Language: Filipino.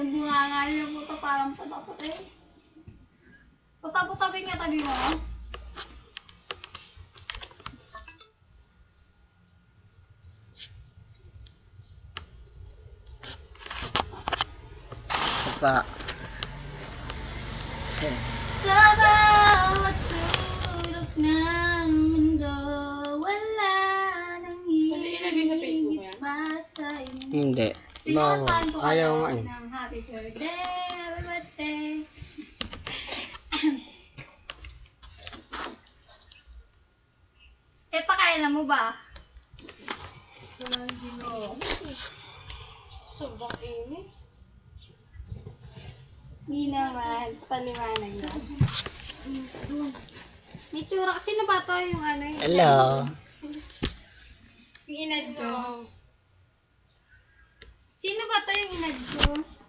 Bunga nga niya puto, parang puta-puta eh. Puta-puta rin nga tabi mo. Sa Sa bawat sulok ng mundo, wala nang yan? pa sa inyo. hindi. Ko Ayaw nga eh. ng happy birthday, happy birthday. eh, pakailan mo ba? Sobrang init. Hindi naman. Paliwanag yan. May tsura. Sino ba to yung ano? Yung Hello. Inad ko. To yung inad ko?